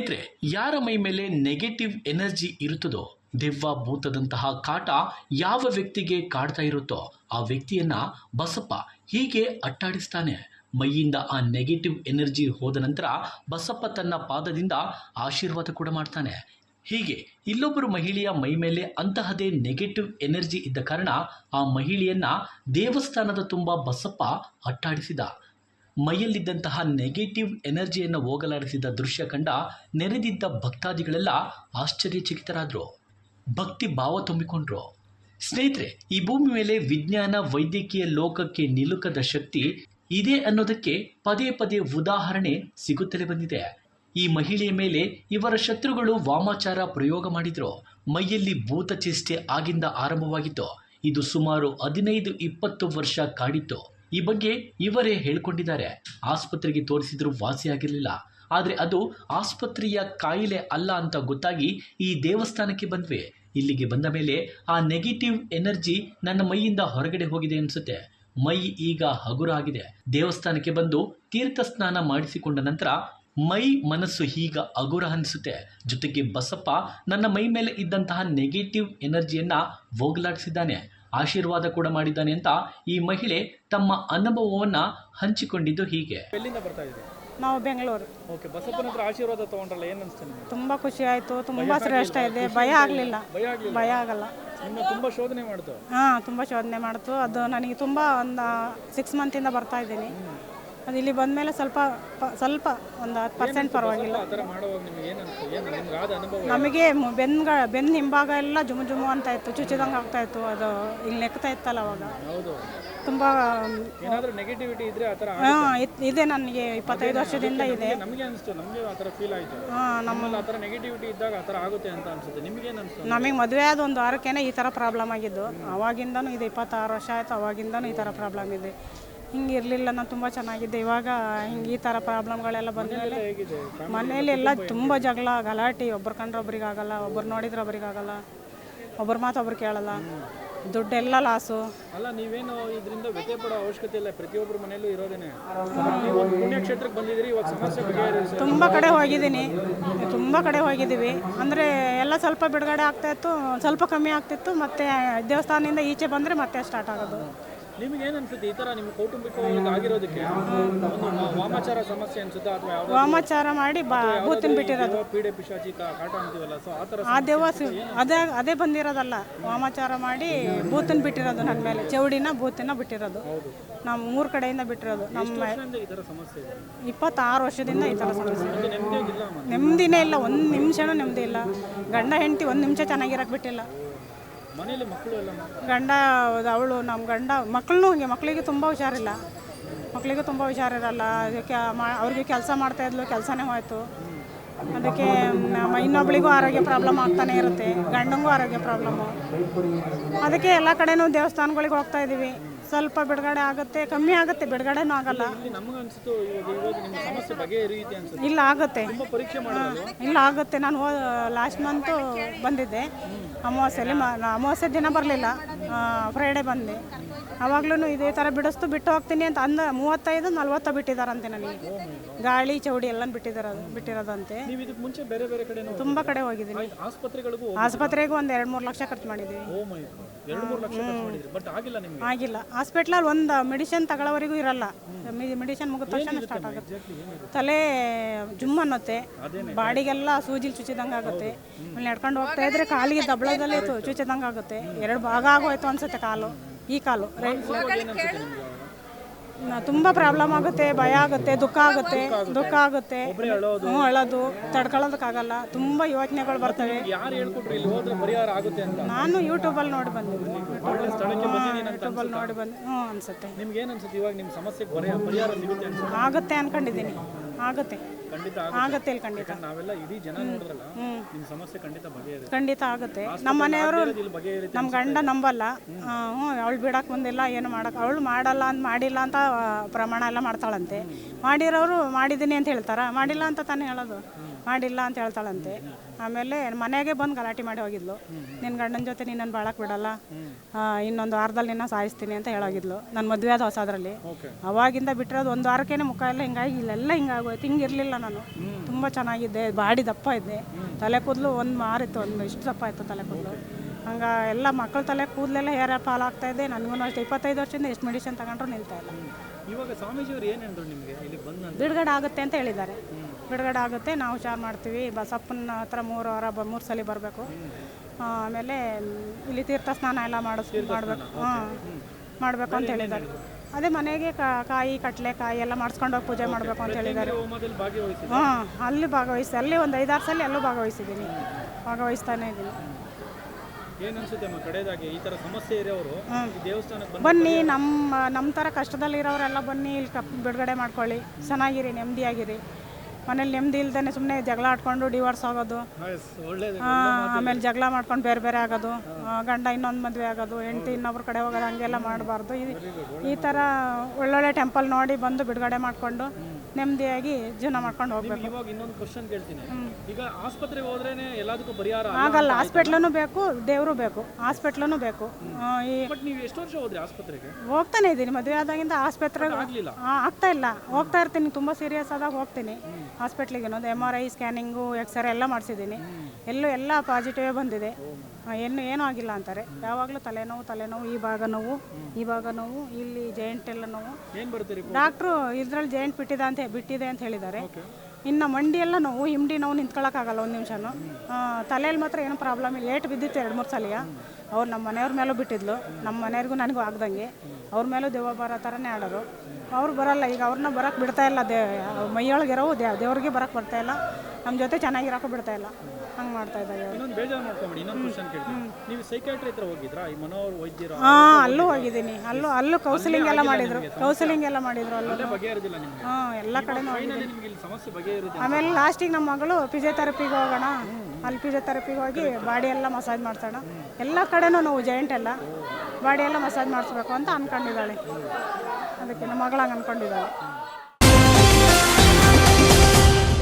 ಸ್ನೇಹಿತರೆ, ಯಾರ ಮೈ ಮೇಲೆ ನೆಗೆಟಿವ್ ಎನರ್ಜಿ ಇರುತ್ತದೋ ದೆವ್ವ ಭೂತದಂತಹ ಕಾಟ ಯಾವ ವ್ಯಕ್ತಿಗೆ ಕಾಡ್ತಾ ಇರುತ್ತೋ, ಆ ವ್ಯಕ್ತಿಯನ್ನ ಬಸಪ್ಪ ಹೀಗೆ ಅಟ್ಟಾಡಿಸ್ತಾನೆ. ಮೈಯಿಂದ ಆ ನೆಗೆಟಿವ್ ಎನರ್ಜಿ ಹೋದ ನಂತರ ಬಸಪ್ಪ ತನ್ನ ಪಾದದಿಂದ ಆಶೀರ್ವಾದ ಕೂಡ ಮಾಡ್ತಾನೆ. ಹೀಗೆ ಇಲ್ಲೊಬ್ಬರು ಮಹಿಳೆಯ ಮೈ ಮೇಲೆ ಅಂತಹದೇ ನೆಗೆಟಿವ್ ಎನರ್ಜಿ ಇದ್ದ ಕಾರಣ ಆ ಮಹಿಳೆಯನ್ನ ದೇವಸ್ಥಾನದ ತುಂಬ ಬಸಪ್ಪ ಅಟ್ಟಾಡಿಸಿದ. ಮೈಯಲ್ಲಿದ್ದಂತಹ ನೆಗೆಟಿವ್ ಎನರ್ಜಿಯನ್ನು ಹೋಗಲಾಡಿಸಿದ ದೃಶ್ಯ ಕಂಡ ನೆರೆದಿದ್ದ ಭಕ್ತಾದಿಗಳೆಲ್ಲ ಆಶ್ಚರ್ಯಚಕಿತರಾದರು. ಭಕ್ತಿ ಭಾವ ತುಂಬಿಕೊಂಡ್ರು. ಸ್ನೇಹಿತರೆ, ಈ ಭೂಮಿ ಮೇಲೆ ವಿಜ್ಞಾನ, ವೈದ್ಯಕೀಯ ಲೋಕಕ್ಕೆ ನಿಲುಕದ ಶಕ್ತಿ ಇದೆ ಅನ್ನೋದಕ್ಕೆ ಪದೇ ಪದೇ ಉದಾಹರಣೆ ಸಿಗುತ್ತಲೇ ಬಂದಿದೆ. ಈ ಮಹಿಳೆಯ ಮೇಲೆ ಇವರ ಶತ್ರುಗಳು ವಾಮಾಚಾರ ಪ್ರಯೋಗ ಮಾಡಿದರು. ಮೈಯಲ್ಲಿ ಭೂತ ಚೇಷ್ಟೆ ಆಗಿಂದ ಆರಂಭವಾಗಿತ್ತು. ಇದು ಸುಮಾರು ಹದಿನೈದು, ಇಪ್ಪತ್ತು ವರ್ಷ ಕಾಡಿತ್ತು. ಈ ಬಗ್ಗೆ ಇವರೇ ಹೇಳ್ಕೊಂಡಿದ್ದಾರೆ. ಆಸ್ಪತ್ರೆಗೆ ತೋರಿಸಿದರೂ ವಾಸಿಯಾಗಿರಲಿಲ್ಲ ಆದರೆ ಅದು ಆಸ್ಪತ್ರೆಯ ಕಾಯಿಲೆ ಅಲ್ಲ ಅಂತ ಗೊತ್ತಾಗಿ ಈ ದೇವಸ್ಥಾನಕ್ಕೆ ಬಂದ್ವಿ. ಇಲ್ಲಿಗೆ ಬಂದ ಮೇಲೆ ಆ ನೆಗೆಟಿವ್ ಎನರ್ಜಿ ನನ್ನ ಮೈಯಿಂದ ಹೊರಗಡೆ ಹೋಗಿದೆ ಅನಿಸುತ್ತೆ. ಮೈ ಈಗ ಹಗುರ ಆಗಿದೆ ದೇವಸ್ಥಾನಕ್ಕೆ ಬಂದು ತೀರ್ಥ ಸ್ನಾನ ಮಾಡಿಸಿಕೊಂಡ ನಂತರ ಮೈ ಮನಸ್ಸು ಈಗ ಹಗುರ ಅನಿಸುತ್ತೆ. ಜೊತೆಗೆ ಬಸಪ್ಪ ನನ್ನ ಮೈ ಮೇಲೆ ಇದ್ದಂತಹ ನೆಗೆಟಿವ್ ಎನರ್ಜಿಯನ್ನ ಹೋಗಲಾಡಿಸಿದ್ದಾನೆ. ಆಶೀರ್ವಾದ ಕೂಡ ಮಾಡಿದ್ದಾನೆ ಅಂತ ಈ ಮಹಿಳೆ ತಮ್ಮ ಅನುಭವವನ್ನ ಹಂಚಿಕೊಂಡಿದ್ದು ಹೀಗೆ. ಎಲ್ಲಿಂದ ಬರ್ತಾ ಇದೆ ನಾವು ಬೆಂಗಳೂರು. ಓಕೆ ಬಸಪ್ಪನ ಹತ್ರ ಆಶೀರ್ವಾದ ತಗೊಂಡ್ರಲ್ಲ ಏನು ಅನಿಸ್ತು ನಿಮಗೆ? ತುಂಬ ಖುಷಿ ಆಯ್ತು ತುಂಬಾ ಶ್ರೇಷ್ಠ ಇದೆ ಭಯ ಆಗ್ಲಿಲ್ಲ. ಭಯ ಆಗಲಿಲ್ಲ ಭಯ ಆಗಲ್ಲ. ನಿನ್ನ ತುಂಬ ಶೋಧನೆ ಮಾಡ್ತು. ಹಾ ತುಂಬಾ ಶೋಧನೆ ಮಾಡ್ತು. ಅದು ನನಗೆ ತುಂಬಾ ಒಂದು ಸಿಕ್ಸ್ ಇಂದ ಬರ್ತಾ ಇದ್ದೀನಿ. ಅದು ಇಲ್ಲಿ ಬಂದಮೇಲೆ ಸ್ವಲ್ಪ ಪ- ಸ್ವಲ್ಪ ಒಂದು ಹತ್ತು ಪರ್ಸೆಂಟ್ ಪರವಾಗಿಲ್ಲ. ಆ ಥರ ಮಾಡುವಾಗ ನಿಮ್ಗೆ ಏನು ಅನಿಸ್ತು ಏನು ನಿಮ್ಗೆ ಆದ ಅನುಭವ ನಮಗೆ ಮು- ಬೆನ್ಗ ಬೆನ್ನ ಹಿಂಭಾಗ ಎಲ್ಲ ಜುಮು ಜುಮು ಅಂತ ಇತ್ತು ಚುಚ್ಚಿದಂಗೆ ಆಗ್ತಾ ಇತ್ತು ಅದು ಇಲ್ಲಿ ನೆಕ್ತಾ ಇತ್ತಲ್ಲ ಅವಾಗ. ಹೌದು. ತುಂಬ ಏನಾದರೂ ನೆಗೆಟಿವಿಟಿ ಇದ್ರೆ ಆ ಥರ ಹಾಂ ಇದೆ ನನಗೆ ಇಪ್ಪತ್ತೈದು ವರ್ಷದಿಂದ ಇದೆ. ನಮಗೆ ಅನಿಸ್ತು ನಮಗೆ ಆ ಥರ ಫೀಲ್ ಆಯಿತು. ಹಾಂ ನಮ್ಮ ನಮ್ಮಲ್ಲಿ ಆ ಥರ ನೆಗೆಟಿವಿಟಿ ಇದ್ದಾಗ ಆ ಥರ ಆಗುತ್ತೆ ಅಂತ ಅನ್ಸುತ್ತೆ. ಏನು ಅನಿಸ್ತು ನಮಗೆ ಮದುವೆ ಆದ ಒಂದು ವಾರಕ್ಕೇನೆ ಈ ಥರ ಪ್ರಾಬ್ಲಮ್ ಆಗಿದ್ದು. ಅವಾಗಿಂದನೂ ಇದೆ ಇಪ್ಪತ್ತಾರು ವರ್ಷ ಆಯಿತು ಅವಾಗಿಂದನೂ ಈ ಥರ ಪ್ರಾಬ್ಲಮ್ ಇದೆ. ಹಿಂಗೆ ಇರಲಿಲ್ಲ ನಾನು ತುಂಬ ಚೆನ್ನಾಗಿದ್ದೆ. ಇವಾಗ ಹಿಂಗೆ ಈ ಥರ ಪ್ರಾಬ್ಲಮ್ಗಳೆಲ್ಲ ಬಂದಮೇಲೆ ಮನೇಲಿ ಎಲ್ಲ ತುಂಬ ಜಗಳ ಗಲಾಟೆ. ಒಬ್ರು ಕಂಡ್ರೆ ಒಬ್ರಿಗಾಗಲ್ಲ ಒಬ್ಬರು ಒಬ್ರು ನೋಡಿದ್ರೆ ಒಬ್ರಿಗಾಗಲ್ಲ ಒಬ್ರ ಮಾತು ಒಬ್ರು ಕೇಳಲ್ಲ. ದುಡ್ಡೆಲ್ಲ ಲಾಸು ಅಲ್ಲ ನೀವೇನು ಇದರಿಂದ ವ್ಯಥೆ ಪಡೋ ಅವಶ್ಯಕತೆ ಇಲ್ಲ? ಪ್ರತಿಯೊಬ್ಬರ ಮನೆಯಲ್ಲೂ ಇರೋದೇನೆ. ಪುಣ್ಯಕ್ಷೇತ್ರಕ್ಕೆ ಬಂದಿದ್ದೀರಿ ಇವಾಗ ಸಮಸ್ಯೆ ಬಗೆಹರಿಸಿ ತುಂಬ ಕಡೆ ಹೋಗಿದ್ದೀನಿ. ತುಂಬ ಕಡೆ ಹೋಗಿದ್ದೀವಿ. ಅಂದರೆ ಎಲ್ಲ ಸ್ವಲ್ಪ ಬಿಡುಗಡೆ ಆಗ್ತಾಯಿತ್ತು ಸ್ವಲ್ಪ ಕಮ್ಮಿ ಆಗ್ತಿತ್ತು. ಮತ್ತು ದೇವಸ್ಥಾನದಿಂದ ಈಚೆ ಬಂದರೆ ಮತ್ತೆ ಸ್ಟಾರ್ಟ್ ಆಗೋದು. ನಿಮ್ಗೆ ಏನು ಅನ್ಸುತ್ತೆ ಈ ಥರ ನಿಮ್ಮ ಕೌಟುಂಬಿಕವಾಗಿ ಆಗಿರೋದಕ್ಕೆ ಒಂದು ವಾಮಾಚಾರ ಸಮಸ್ಯೆ ಅನ್ಸುತ್ತಾ ಅಥವಾ ಯಾವುದೋ ವಾಮಾಚಾರ ಮಾಡಿ ಬಾ ಬಿಟ್ಟಿರೋದು. ಪೀಡೆ ಪಿಶಾಚಿ ಕಾ- ಕಾಟ ಅಂತೀವಲ್ಲ ಸೊ ಆ ಥರ ಆ ದೇವ ಅದೇ ಅದೇ ಬಂದಿರೋದಲ್ಲ ವಾಮಾಚಾರ ಮಾಡಿ ಬೂತನ್ ಬಿಟ್ಟಿರೋದು ನನ್ನ ಮೇಲೆ ಚೌಡಿನ ಬೂತಿನ ಬಿಟ್ಟಿರೋದು. ನಮ್ಮ ಮೂರು ಕಡೆಯಿಂದ ಬಿಟ್ಟಿರೋದು ನಮ್ಮ ಈ ಥರ ಸಮಸ್ಯೆ ಇದೆ? ಇಪ್ಪತ್ತಾರು ವರ್ಷದಿಂದ ಈ ಥರ ಸಮಸ್ಯೆ ಒಂದು ನೆಮ್ಮದಿಯಾಗಿಲ್ಲ ಅಮ್ಮ ನೆಮ್ಮದಿನೇ ಇಲ್ಲ ಒಂದು ನಿಮಿಷನೂ ನೆಮ್ಮದಿ ಇಲ್ಲ ಗಂಡ ಹೆಂಡತಿ ಒಂದು ನಿಮಿಷ ಚೆನ್ನಾಗಿರಕ್ಕೆ ಬಿಟ್ಟಿಲ್ಲ. ಗಂಡ ಅವಳು, ನಮ್ಮ ಗಂಡ, ಮಕ್ಕಳನ್ನೂ ಹಂಗೆ, ಮಕ್ಕಳಿಗೆ ತುಂಬ ಹುಷಾರಿಲ್ಲ. ಮಕ್ಕಳಿಗೆ ತುಂಬ ಹುಷಾರಿರಲ್ಲ. ಅದಕ್ಕೆ ಅವ್ರಿಗೆ ಕೆಲಸ ಮಾಡ್ತಾ ಇದ್ಲು, ಕೆಲಸನೇ ಹೋಯಿತು. ಅದಕ್ಕೆ ಇನ್ನೊಬ್ಬಳಿಗೂ ಆರೋಗ್ಯ ಪ್ರಾಬ್ಲಮ್ ಆಗ್ತಾನೆ ಇರುತ್ತೆ. ಗಂಡಂಗೂ ಆರೋಗ್ಯ ಪ್ರಾಬ್ಲಮ್ಮು ಅದಕ್ಕೆ ಎಲ್ಲ ಕಡೆನೂ ದೇವಸ್ಥಾನಗಳಿಗೆ ಹೋಗ್ತಾ ಇದ್ದೀವಿ. ಸ್ವಲ್ಪ ಬಿಡುಗಡೆ ಆಗುತ್ತೆ ಕಮ್ಮಿ ಆಗುತ್ತೆ ಬಿಡುಗಡೆನೂ ಆಗಲ್ಲ. ಇಲ್ಲಿ ಆಗುತ್ತೆ. ಇಲ್ಲ ಆಗುತ್ತೆ. ನಾನು ಲಾಸ್ಟ್ ಮಂತು ಬಂದಿದ್ದೆ. ಅಮಾವಾಸ್ಯೆಯಲ್ಲಿ ಅಮಾವಾಸ್ಯ ದಿನ ಬರಲಿಲ್ಲ. ಫ್ರೈಡೇ ಬಂದೆ. ಆವಾಗಲೂ ಇದೇ ಥರ ಬಿಡಿಸ್ತು ಬಿಟ್ಟು ಹೋಗ್ತೀನಿ ಅಂತ ಅಂದ ಮೂವತ್ತೈದು ನಲ್ವತ್ತ ಬಿಟ್ಟಿದಾರಂತೆ ನನಗೆ. ಗಾಳಿ ಚೌಡಿ ಎಲ್ಲ ಬಿಟ್ಟಿದ್ದಾರೆ ಬಿಟ್ಟಿರೋದಂತೆ. ನೀವು ಇದಕ್ಕೆ ಮುಂಚೆ ಬೇರೆ ಬೇರೆ ಕಡೆ ತುಂಬ ಕಡೆ ಹೋಗಿದ್ದೀನಿ. ಆಸ್ಪತ್ರೆಗೂ ಒಂದು ಎರಡು ಮೂರು ಲಕ್ಷ ಖರ್ಚು ಮಾಡಿದ್ದೀನಿ ಆಗಿಲ್ಲ. ಹಾಸ್ಪಿಟ್ಲಲ್ಲಿ ಒಂದು ಮೆಡಿಸಿನ್ ತಗೊಳ್ಳೋವರೆಗೂ ಇರಲ್ಲ. ಮೆಡಿಸಿನ್ ಮುಗಿದ ತಕ್ಷಣ ಸ್ಟಾರ್ಟ್ ಆಗುತ್ತೆ. ತಲೆ ಜುಮ್ ಅನ್ನತ್ತೆ. ಬಾಡಿಗೆಲ್ಲ ಸೂಜಿಲಿ ಚುಚ್ಚಿದಂಗೆ ಆಗುತ್ತೆ. ಆಮೇಲೆ ನಡ್ಕೊಂಡು ಹೋಗ್ತಾ ಇದ್ರೆ ಕಾಲಿಗೆ ದಬ್ಬಳದಲ್ಲಿ ಚುಚ್ಚಿದಂಗೆ ಆಗುತ್ತೆ. ಎರಡು ಭಾಗ ಆಗೋಯ್ತು ಅನ್ಸುತ್ತೆ ಕಾಲು. ಈ ಕಾಲು. ರೈಟ್ ತುಂಬ ಪ್ರಾಬ್ಲಮ್ ಆಗುತ್ತೆ ಭಯ ಆಗುತ್ತೆ ದುಃಖ ಆಗುತ್ತೆ ದುಃಖ ಆಗುತ್ತೆ. ಹ್ಞೂ ಅಳೋದು ತಡ್ಕೊಳ್ಳೋದಕ್ಕಾಗಲ್ಲ ತುಂಬ ಯೋಚನೆಗಳು ಬರ್ತವೆ. ನಾನು ಯೂಟ್ಯೂಬಲ್ಲಿ ನೋಡಿ ಅಂತ ಯೂಟ್ಯೂಬಲ್ಲಿ ನೋಡಿ ಬಂದೆ ಹ್ಞೂ ಅನ್ಸುತ್ತೆ. ಆಗುತ್ತೆ ಅನ್ಕೊಂಡಿದ್ದೀನಿ. ಆಗುತ್ತೆ. ಖಂಡಿತ ಆಗುತ್ತೆ. ಇಲ್ಲಿ ಖಂಡಿತ. ನಾವೆಲ್ಲ ಇಡೀ ಜನ ನೋಡಿದ್ರಲ್ಲ ಸಮಸ್ಯೆ ಖಂಡಿತ ಬಗೆಹರಿಯುತ್ತೆ. ಖಂಡಿತ ಆಗುತ್ತೆ. ನಮ್ಮ ಮನೆಯವರು ಇಲ್ಲಿ ಬಗೆಹರಿಯುತ್ತೆ ನಮ್ಮ ಗಂಡ ನಂಬಲ್ಲ. ಹ್ಞೂ ಅವಳು ಬಿಡಕ್ಕೆ ಬಂದಿಲ್ಲ ಏನು ಮಾಡಕ್ಕೆ ಅವಳು ಮಾಡಲ್ಲ ಅಂತ ಮಾಡಿಲ್ಲ ಅಂತ ಪ್ರಮಾಣ ಎಲ್ಲ ಮಾಡ್ತಾಳಂತೆ. ಮಾಡಿರೋರು ಮಾಡಿದ್ದೀನಿ ಅಂತ ಹೇಳ್ತಾರ? ಮಾಡಿಲ್ಲ ಅಂತ ತಾನೇ ಹೇಳೋದು? ಮಾಡಿಲ್ಲ ಅಂತ ಹೇಳ್ತಾಳಂತೆ. ಆಮೇಲೆ ಮನೆಗೆ ಬಂದು ಗಲಾಟೆ ಮಾಡಿ ಹೋಗಿದ್ಲು. ನಿನ್ನ ಗಂಡನ ಜೊತೆ ನಿನ್ನನ್ನು ಬಾಳಕ್ಕೆ ಬಿಡಲ್ಲ. ಇನ್ನೊಂದು ವಾರದಲ್ಲಿ ನಿನ್ನ ಸಾಯಿಸ್ತೀನಿ ಅಂತ ಹೇಳೋಗಿದ್ಲು. ನನ್ನ ಮದುವೆ ಆದ ಹೊಸದ್ರಲ್ಲಿ. ಅವಾಗಿಂದ ಬಿಟ್ಟಿರೋದು ಒಂದು ವಾರಕ್ಕೇನೆ ಮುಖ ಎಲ್ಲ ಹಿಂಗಾಗಿ ಇಲ್ಲೆಲ್ಲ ಹಿಂಗಾಗೋಯ್ತು. ಹಿಂಗೆ ಇರಲಿಲ್ಲ ನಾನು. ತುಂಬ ಚೆನ್ನಾಗಿದ್ದೆ ಬಾಡಿ ದಪ್ಪ ಇದ್ದೆ. ತಲೆ ಕೂದಲು ಒಂದು ಮಾರಿತ್ತು ಒಂದು ಇಷ್ಟು ದಪ್ಪ ಇತ್ತು ತಲೆ ಕೂದಲು. ಹಂಗೆ ಎಲ್ಲ ಮಕ್ಕಳ ತಲೆ ಕೂದಲೆಲ್ಲ ಹೇರ್ ಫಾಲ್ ಆಗ್ತಾ ಇದೆ. ನನಗೂ ಅಷ್ಟು. ಇಪ್ಪತ್ತೈದು ವರ್ಷದಿಂದ ಎಷ್ಟು ಮೆಡಿಸಿನ್ ತಗೊಂಡ್ರು ನಿಲ್ತಾ ಇಲ್ಲ. ಇವಾಗ ಸ್ವಾಮೀಜಿಯವರು ಏನು ಹೇಳಿದ್ರು ನಿಮಗೆ? ಇಲ್ಲಿ ಬಂದ ಬಿಡುಗಡೆ ಆಗುತ್ತೆ ಅಂತ ಹೇಳಿದ್ದಾರೆ. ಬಿಡುಗಡೆ ಆಗುತ್ತೆ ನಾವು ಹುಷಾರು ಮಾಡ್ತೀವಿ ಬಸಪ್ಪನ ಹತ್ರ ಮೂರು ವಾರ ಬ ಮೂರು ಸಲ ಬರಬೇಕು. ಆಮೇಲೆ ಇಲ್ಲಿ ತೀರ್ಥ ಸ್ನಾನ ಎಲ್ಲ ಮಾಡಿಸ್ ಮಾಡಬೇಕು. ಹಾಂ ಮಾಡಬೇಕು ಅಂತ ಹೇಳಿದ್ದಾರೆ. ಅದೇ ಮನೆಗೆ ಕಾ- ಕಾಯಿ ಕಟ್ಲೆಕಾಯಿ ಎಲ್ಲ ಮಾಡಿಸ್ಕೊಂಡು ಹೋಗಿ ಪೂಜೆ ಮಾಡಬೇಕು ಅಂತ ಹೇಳಿದ್ದಾರೆ. ಹಾಂ ಅಲ್ಲಿ ಭಾಗವಹಿಸಿ ಅಲ್ಲಿ ಒಂದು ಐದಾರು ಸಲ ಅಲ್ಲೂ ಭಾಗವಹಿಸಿದ್ದೀನಿ. ಭಾಗವಹಿಸ್ತಾನೆ ಇದ್ದೀನಿ. ಬನ್ನಿ ನಮ್ಮ ನಮ್ಮ ಥರ ಕಷ್ಟದಲ್ಲಿರೋರೆಲ್ಲ ಬನ್ನಿ ಇಲ್ಲಿ ಕಪ್ ಬಿಡುಗಡೆ ಮಾಡ್ಕೊಳ್ಳಿ. ಚೆನ್ನಾಗಿರಿ ನೆಮ್ಮದಿಯಾಗಿರಿ ಮನೇಲಿ ನೆಮ್ಮದಿ ಇಲ್ದೇ ಸುಮ್ಮನೆ ಜಗಳ ಆಡ್ಕೊಂಡು ಡಿವೋರ್ಸ್ ಆಗೋದು. ಆಮೇಲೆ ಜಗಳ ಮಾಡ್ಕೊಂಡು ಬೇರೆ ಬೇರೆ ಆಗೋದು. ಗಂಡ ಇನ್ನೊಂದು ಮದುವೆ ಆಗೋದು ಹೆಂಡತಿ ಇನ್ನೊಬ್ರ ಕಡೆ ಹೋಗೋದು ಹಂಗೆಲ್ಲ ಮಾಡಬಾರ್ದು. ಈ ಥರ ಒಳ್ಳೊಳ್ಳೆ ಟೆಂಪಲ್ ನೋಡಿ ಬಂದು ಬಿಡುಗಡೆ ಮಾಡಿಕೊಂಡು ನೆಮ್ಮದಿಯಾಗಿ ಜೀವನ ಮಾಡ್ಕೊಂಡು ಹೋಗ್ಬೇಕು. ಇವಾಗ ಇನ್ನೊಂದು ಕ್ವಶನ್ ಕೇಳ್ತೀನಿ. ಈಗ ಆಸ್ಪತ್ರೆಗೆ ಹೋದ್ರೇನೆ ಎಲ್ಲದಕ್ಕೂ ಪರಿಹಾರ ಆಗಲ್ಲ ಹಾಸ್ಪಿಟ್ಲೂ ಬೇಕು ದೇವರು ಬೇಕು ಹಾಸ್ಪಿಟ್ಲೂ ಬೇಕು. ಈ ಬಟ್ ನೀವು ಎಷ್ಟು ವರ್ಷ ಹೋದ್ರಿ ಆಸ್ಪತ್ರೆಗೆ? ಹೋಗ್ತಾನೆ ಇದ್ದೀನಿ ಮದುವೆ ಆದಾಗಿಂದ ಆಸ್ಪತ್ರೆಗೆ ಆಗಲಿಲ್ಲ. ಆಗ್ತಾ ಇಲ್ಲ. ಹೋಗ್ತಾ ಇರ್ತೀನಿ ತುಂಬ ಸೀರಿಯಸ್ ಆದಾಗ ಹೋಗ್ತೀನಿ. ಹಾಸ್ಪಿಟ್ಲಿಗೆ M R I scanning x ray ಎಲ್ಲ ಮಾಡಿಸಿದ್ದೀನಿ. ಎಲ್ಲೂ ಎಲ್ಲ ಪಾಸಿಟಿವೇ ಬಂದಿದೆ. ಏನು ಏನೂ ಆಗಿಲ್ಲ ಅಂತಾರೆ. ಯಾವಾಗಲೂ ತಲೆನೋವು ತಲೆನೋವು ಈ ಭಾಗ ನೋವು ಈ ಭಾಗ ನೋವು ಇಲ್ಲಿ ಜಾಯಿಂಟ್ ಎಲ್ಲ ನೋವು. ಏನ್ ಬರ್ತೀರಿ ಡಾಕ್ಟ್ರು ಇದ್ರಲ್ಲಿ ಜಾಯಿಂಟ್ ಬಿಟ್ಟಿದೆ ಅಂತ ಬಿಟ್ಟಿದೆ ಅಂತ ಹೇಳಿದ್ದಾರೆ. ಇನ್ನು ಮಂಡಿ ಎಲ್ಲ ನೋವು ಹಿಂಡಿ ನೋವು ನಿಂತ್ಕೊಳ್ಳೋಕ್ಕಾಗಲ್ಲ ಒಂದು ನಿಮಿಷನೂ. ತಲೆಯಲ್ಲಿ ಮಾತ್ರ ಏನು ಪ್ರಾಬ್ಲಮ್ ಇಲ್ಲ. ಲೇಟ್ ಬಿದ್ದಿತ್ತು ಎರಡು ಮೂರು ಸಲಿಯ. ಅವ್ರು ನಮ್ಮ ಮನೆಯವ್ರ ಮೇಲೂ ಬಿಟ್ಟಿದ್ಲು. ನಮ್ಮ ಮನೆಯವ್ರಿಗೂ ನನಗೂ ಆಗ್ದಂಗೆ. ಅವ್ರ ಮೇಲೂ ದೇವ ಬರೋ ಥರನೇ ಆಡೋರು ಅವ್ರು ಬರಲ್ಲ. ಈಗ ಅವ್ರನ್ನ ಬರೋಕ್ಕೆ ಬಿಡ್ತಾ ಇಲ್ಲ. ದೇ ಮೈಯೊಳಗಿರೋ ದೇ ದೇವ್ರಿಗೆ ಬರೋಕ್ಕೆ ಬರ್ತಾ ಇಲ್ಲ. ನಮ್ಮ ಜೊತೆ ಚೆನ್ನಾಗಿರೋಕ್ಕೂ ಬಿಡ್ತಾ ಇಲ್ಲ. ಹಂಗೆ ಮಾಡ್ತಾ ಇದ್ದಾರೆ ಇನ್ನೊಂದು ಬೇಜಾರು ಮಾಡ್ಕೊಂಬಿಡಿ ಇನ್ನೊಂದು ಕ್ವಶನ್ ಕೇಳ್ತೀನಿ. ನೀವು ಸೈಕಾಟ್ರಿ ಹತ್ರ ಹೋಗಿದ್ರಾ? ಈ ಮನೋಹರ್ ವೈದ್ಯರು ಹಾಂ ಅಲ್ಲೂ ಹೋಗಿದ್ದೀನಿ. ಅಲ್ಲೂ ಅಲ್ಲೂ ಕೌನ್ಸಿಲಿಂಗ್ ಎಲ್ಲ ಮಾಡಿದ್ರು. ಕೌನ್ಸಿಲಿಂಗ್ ಎಲ್ಲ ಮಾಡಿದ್ರು ಅಲ್ಲೂ. ಅಲ್ಲೇ ಬಗೆಹರಿದಿಲ್ಲ ನಿಮ್ಗೆ? ಹಾಂ ಎಲ್ಲ ಕಡೆನೂ ಫೈನಲಿ ನಿಮ್ಗೆ ಇಲ್ಲಿ ಸಮಸ್ಯೆ ಆಮೇಲೆ ಲಾಸ್ಟಿಗೆ ನಮ್ಮ ಮಗಳು ಫಿಸಿಯೋಥೆರಪಿಗೆ ಹೋಗೋಣ. ಅಲ್ಲಿ ಫಿಸಿಯೋಥೆರಪಿಗೆ ಹೋಗಿ ಬಾಡಿ ಎಲ್ಲ ಮಸಾಜ್ ಮಾಡ್ಸೋಣ. ಎಲ್ಲ ಕಡೆನೂ ನಾವು ಜಾಯಿಂಟ್ ಎಲ್ಲ. ಬಾಡಿ ಎಲ್ಲ ಮಸಾಜ್ ಮಾಡಿಸ್ಬೇಕು ಅಂತ ಅಂದ್ಕೊಂಡಿದ್ದಾಳೆ ಅದಕ್ಕೆ ನಮ್ಮ ಮಗಳು ಹಂಗೆ ಅಂದ್ಕೊಂಡಿದ್ದಾಳೆ